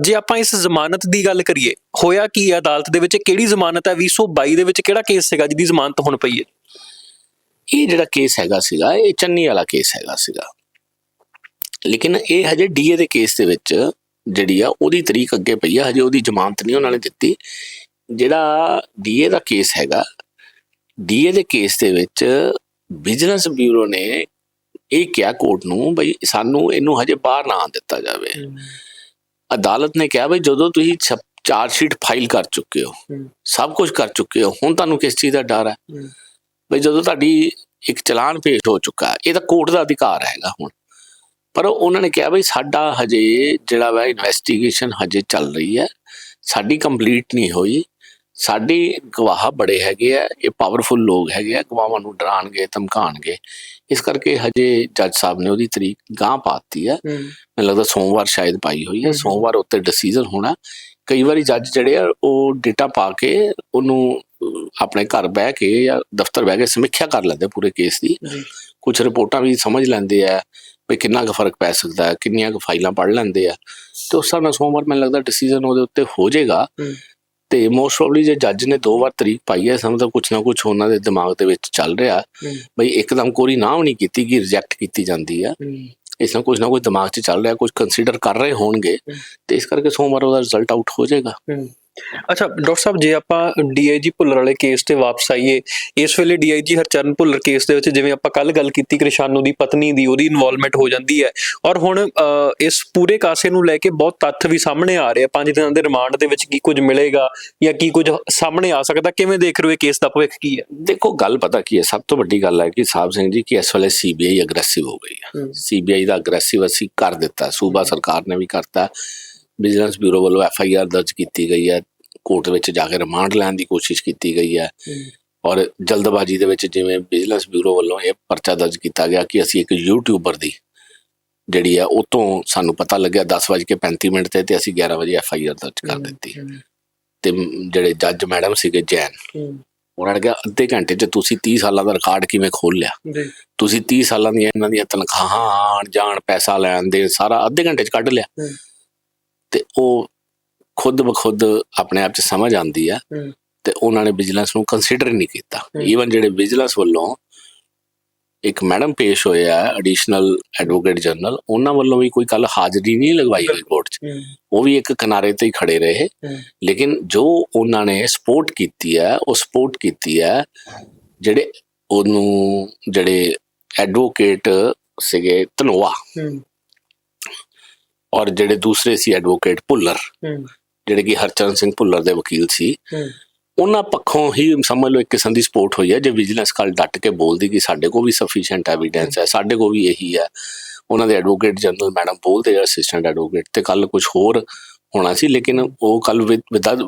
ਜੇ ਆਪਾਂ ਇਸ ਜ਼ਮਾਨਤ ਦੀ ਗੱਲ ਕਰੀਏ, ਹੋਇਆ ਕੀ ਹੈ ਅਦਾਲਤ ਦੇ ਵਿੱਚ, ਕਿਹੜੀ ਜ਼ਮਾਨਤ ਹੈ 2022 ਦੇ ਵਿੱਚ ਕਿਹੜਾ ਕੇਸ ਸੀਗਾ ਜਿਹਦੀ ਜ਼ਮਾਨਤ ਹੁਣ ਪਈ ਹੈ? ਇਹ ਜਿਹੜਾ ਕੇਸ ਹੈਗਾ ਸੀਗਾ ਇਹ ਚੰਨੀ ਵਾਲਾ ਕੇਸ ਹੈਗਾ ਸੀਗਾ। ਲੇਕਿਨ ਇਹ ਹਜੇ ਡੀਏ ਦੇ ਕੇਸ ਦੇ ਵਿੱਚ ਜਿਹੜੀ ਆ ਉਹਦੀ ਤਰੀਕ ਅੱਗੇ ਪਈ ਆ ਹਜੇ ਉਹਦੀ ਜ਼ਮਾਨਤ ਨਹੀਂ ਉਹਨਾਂ ਨੇ ਦਿੱਤੀ। ਜਿਹੜਾ ਡੀਏ ਦਾ ਕੇਸ ਹੈਗਾ ਡੀਏ ਦੇ ਕੇਸ ਦੇ ਵਿੱਚ ਵਿਜੀਲੈਂਸ ਬਿਊਰੋ ਨੇ ਇਹ ਕਿਹਾ ਕੋਰਟ ਨੂੰ ਬਈ ਸਾਨੂੰ ਇਹਨੂੰ ਹਜੇ ਬਾਹਰ ਨਾ ਦਿੱਤਾ ਜਾਵੇ। ਅਦਾਲਤ ਨੇ ਕਿਹਾ ਬਈ ਜਦੋਂ ਤੁਸੀਂ ਚਾਰਜ ਸ਼ੀਟ ਫਾਈਲ ਕਰ ਚੁੱਕੇ ਹੋ ਸਭ ਕੁਝ ਕਰ ਚੁੱਕੇ ਹੋ ਹੁਣ ਤੁਹਾਨੂੰ ਕਿਸ ਚੀਜ਼ ਦਾ ਡਰ ਹੈ। ਬਈ ਜਦੋਂ ਤੁਹਾਡੀ ਇੱਕ ਚਲਾਨ ਪੇਸ਼ ਹੋ ਚੁੱਕਾ ਇਹ ਤਾਂ ਕੋਰਟ ਦਾ ਅਧਿਕਾਰ ਹੈਗਾ ਹੁਣ। ਪਰ ਉਹਨਾਂ ਨੇ ਕਿਹਾ ਬਈ ਸਾਡਾ ਹਜੇ ਜਿਹੜਾ ਵਾ ਇਨਵੈਸਟੀਗੇਸ਼ਨ ਹਜੇ ਚੱਲ ਰਹੀ ਹੈ ਸਾਡੀ ਕੰਪਲੀਟ ਨਹੀਂ ਹੋਈ। ਸਾਡੇ ਗਵਾਹ ਬੜੇ ਹੈਗੇ ਆ ਇਹ ਪਾਵਰਫੁਲ ਲੋਕ ਹੈਗੇ ਆ ਗਵਾਹਾਂ ਨੂੰ ਡਰਾਣਗੇ ਧਮਕਾਣਗੇ ਇਸ ਕਰਕੇ ਹਜੇ ਜੱਜ ਸਾਹਿਬ ਨੇ ਉਹਦੀ ਤਰੀਕ ਗਾਂ ਪਾਤੀ ਹੈ। ਮੈਨੂੰ ਲੱਗਦਾ ਸੋਮਵਾਰ ਸ਼ਾਇਦ ਪਾਈ ਹੋਈ ਹੈ। ਸੋਮਵਾਰ ਉੱਤੇ ਡਿਸੀਜਨ ਹੋਣਾ। ਕਈ ਵਾਰੀ ਜੱਜ ਜਿਹੜੇ ਆ ਉਹ ਡੇਟਾ ਪਾ ਕੇ ਉਹਨੂੰ ਆਪਣੇ ਘਰ ਬਹਿ ਕੇ ਜਾਂ ਦਫ਼ਤਰ ਬਹਿ ਕੇ ਸਮੀਖਿਆ ਕਰ ਲੈਂਦੇ ਪੂਰੇ ਕੇਸ ਦੀ। ਕੁਝ ਰਿਪੋਰਟਾਂ ਵੀ ਸਮਝ ਲੈਂਦੇ ਆ ਵੀ ਕਿੰਨਾ ਕੁ ਫ਼ਰਕ ਪੈ ਸਕਦਾ ਹੈ ਕਿੰਨੀਆਂ ਕੁ ਫਾਈਲਾਂ ਪੜ੍ਹ ਲੈਂਦੇ ਆ। ਤੇ ਉਸ ਹਿਸਾਬ ਨਾਲ ਸੋਮਵਾਰ ਮੈਨੂੰ ਲੱਗਦਾ ਡਿਸੀਜਨ ਉਹਦੇ ਉੱਤੇ ਹੋ ਜਾਏਗਾ। ਤੇ ਮੋਸਟ ਪ੍ਰੋਬਬਲੀ ਜੇ ਜੱਜ ਨੇ ਦੋ ਵਾਰ ਤਰੀਕ ਪਾਈ ਹੈ ਸਮਝਦਾ ਕੁਝ ਨਾ ਕੁਝ ਉਹਨਾਂ ਦੇ ਦਿਮਾਗ ਦੇ ਵਿੱਚ ਚੱਲ ਰਿਹਾ। ਬਈ ਇੱਕਦਮ ਕੋਰੀ ਨਾ ਨਹੀਂ ਕੀਤੀ ਕਿ ਰਿਜੈਕਟ ਕੀਤੀ ਜਾਂਦੀ ਆ। ਇਸ ਨਾਲ ਕੁਝ ਨਾ ਕੁਝ ਦਿਮਾਗ 'ਚ ਚੱਲ ਰਿਹਾ ਕੁਝ ਕੰਸੀਡਰ ਕਰ ਰਹੇ ਹੋਣਗੇ। ਤੇ ਇਸ ਕਰਕੇ ਸੋਮਵਾਰ ਉਹਦਾ ਰਿਜ਼ਲਟ ਆਊਟ ਹੋ ਜਾਏਗਾ। ਅੱਛਾ ਡਾਕਟਰ ਸਾਹਿਬ ਜੇ ਆਪਾਂ ਡੀਆਈਜੀ ਭੁੱਲਰ ਵਾਲੇ ਕੇਸ ਤੇ ਵਾਪਸ ਆਈਏ ਇਸ ਵੇਲੇ ਡੀਆਈਜੀ ਹਰਚਰਨ ਭੁੱਲਰ ਕੇਸ ਦੇ ਵਿੱਚ ਜਿਵੇਂ ਆਪਾਂ ਕੱਲ ਗੱਲ ਕੀਤੀ ਕ੍ਰਿਸ਼ਾਨੂ ਦੀ ਪਤਨੀ ਦੀ ਉਹਦੀ ਇਨਵੋਲਵਮੈਂਟ ਹੋ ਜਾਂਦੀ ਹੈ। ਔਰ ਹੁਣ ਇਸ ਪੂਰੇ ਕਾਸੇ ਨੂੰ ਲੈ ਕੇ ਬਹੁਤ ਤੱਥ ਵੀ ਸਾਹਮਣੇ ਆ ਰਹੇ ਆ। ਪੰਜ ਦਿਨਾਂ ਦੇ ਰਿਮਾਂਡ ਦੇ ਵਿੱਚ ਕੀ ਕੁਝ ਮਿਲੇਗਾ ਜਾਂ ਕੀ ਕੁਝ ਸਾਹਮਣੇ ਆ ਸਕਦਾ ਕਿਵੇਂ ਦੇਖ ਰਹੇ ਹੋ ਕੇਸ ਦਾ ਭਵਿੱਖ ਕੀ ਹੈ? ਦੇਖੋ ਗੱਲ ਪਤਾ ਕੀ ਹੈ? ਸਭ ਤੋਂ ਵੱਡੀ ਗੱਲ ਹੈ ਕਿ ਸਾਹਿਬ ਸਿੰਘ ਜੀ ਕਿ ਇਸ ਵੇਲੇ ਸੀਬੀਆਈ ਅਗਰੈਸਿਵ ਹੋ ਗਈ ਹੈ। ਸੀਬੀਆਈ ਦਾ ਅਗਰੈਸਿਵ ਅਸੀਂ ਕਰ ਦਿੱਤਾ। ਸੂਬਾ ਸਰਕਾਰ ਨੇ ਵੀ ਕਰਤਾ। ਵਿਜੀਲੈਂਸ ਬਿਊਰੋ ਵੱਲੋਂ ਐਫ ਆਈ ਆਰ ਦਰਜ ਕੀਤੀ ਗਈ ਹੈ। ਕੋਰਟ ਵਿੱਚ ਜਾ ਕੇ ਰਿਮਾਂਡ ਲੈਣ ਦੀ ਕੋਸ਼ਿਸ਼ ਕੀਤੀ ਗਈ ਹੈ। ਔਰ ਜਲਦਬਾਜ਼ੀ ਦੇ ਵਿੱਚ ਜਿਵੇਂ ਵਿਜੀਲੈਂਸ ਬਿਊਰੋ ਵੱਲੋਂ ਇਹ ਪਰਚਾ ਦਰਜ ਕੀਤਾ ਗਿਆ ਕਿ ਅਸੀਂ ਇੱਕ ਯੂਟਿਊਬਰ ਦੀ ਜਿਹੜੀ ਹੈ ਉਹ ਤੋਂ ਸਾਨੂੰ ਪਤਾ ਲੱਗਿਆ 10:35 ਮਿੰਟ ਤੇ ਤੇ ਅਸੀਂ 11 ਵਜੇ ਐਫ ਆਈ ਆਰ ਦਰਜ ਕਰ ਦਿੱਤੀ। ਤੇ ਜਿਹੜੇ ਜੱਜ ਮੈਡਮ ਸੀਗੇ ਜੈਨ ਉਹਨਾਂ ਨੇ ਕਿਹਾ ਅੱਧੇ ਘੰਟੇ 'ਚ ਤੁਸੀਂ 30 ਸਾਲਾਂ ਦਾ ਰਿਕਾਰਡ ਕਿਵੇਂ ਖੋਲ ਲਿਆ? ਤੁਸੀਂ 30 ਸਾਲਾਂ ਦੀਆਂ ਇਹਨਾਂ ਦੀਆਂ ਤਨਖਾਹਾਂ ਆਣ ਜਾਣ ਪੈਸਾ ਲੈਣ ਦੇ ਸਾਰਾ ਅੱਧੇ ਘੰਟੇ 'ਚ ਕੱਢ ਲਿਆ। ਤੇ ਉਹ ਖੁਦ ਬਖੁਦ ਆਪਣੇ ਆਪ 'ਚ ਸਮਝ ਆਂਦੀ ਆ। ਤੇ ਉਹਨਾਂ ਨੇ ਵਿਜੀਲੈਂਸ ਨੂੰ ਕੰਸੀਡਰ ਨਹੀਂ ਕੀਤਾ। ਈਵਨ ਜਿਹੜੇ ਵਿਜੀਲੈਂਸ ਵੱਲੋਂ ਇੱਕ ਮੈਡਮ ਪੇਸ਼ ਹੋਇਆ ਐਡੀਸ਼ਨਲ ਐਡਵੋਕੇਟ ਜਨਰਲ ਉਹਨਾਂ ਵੱਲੋਂ ਵੀ ਕੋਈ ਕੱਲ ਹਾਜ਼ਰੀ ਨਹੀਂ ਲਗਵਾਈ ਗਈ ਕੋਰਟ 'ਚ। ਉਹ ਵੀ ਇੱਕ ਕਿਨਾਰੇ ਤੇ ਹੀ ਖੜੇ ਰਹੇ। ਲੇਕਿਨ ਜੋ ਉਹਨਾਂ ਨੇ ਸਪੋਰਟ ਕੀਤੀ ਹੈ ਉਹ ਸਪੋਰਟ ਕੀਤੀ ਹੈ ਜਿਹੜੇ ਉਹਨੂੰ ਜਿਹੜੇ ਐਡਵੋਕੇਟ ਸੀਗੇ ਧਨੋਆ। ਔਰ ਜਿਹੜੇ ਦੂਸਰੇ ਸੀ ਐਡਵੋਕੇਟ ਭੁੱਲਰ ਜਿਹੜੇ ਕਿ ਹਰਚਰਨ ਸਿੰਘ ਭੁੱਲਰ ਦੇ ਵਕੀਲ ਸੀ ਉਹਨਾਂ ਪੱਖੋਂ ਹੀ ਸਮਝ ਲਓ ਇੱਕ ਕਿਸਮ ਦੀ ਸਪੋਰਟ ਹੋਈ ਹੈ ਜੇ ਵਿਜੀਲੈਂਸ ਕੱਲ ਡਟ ਕੇ ਬੋਲਦੀ ਕਿ ਸਾਡੇ ਕੋਲ ਵੀ ਸਫੀਸ਼ੀਐਂਟ ਐਵੀਡੈਂਸ ਹੈ ਸਾਡੇ ਕੋਲ ਵੀ ਇਹੀ ਹੈ। ਉਹਨਾਂ ਦੇ ਐਡਵੋਕੇਟ ਜਨਰਲ ਮੈਡਮ ਬੋਲਦੇ ਅਸਿਸਟੈਂਟ ਐਡਵੋਕੇਟ ਤੇ ਕੱਲ ਕੁਝ ਹੋਰ ਹੋਣਾ ਸੀ ਲੇਕਿਨ ਉਹ ਕੱਲ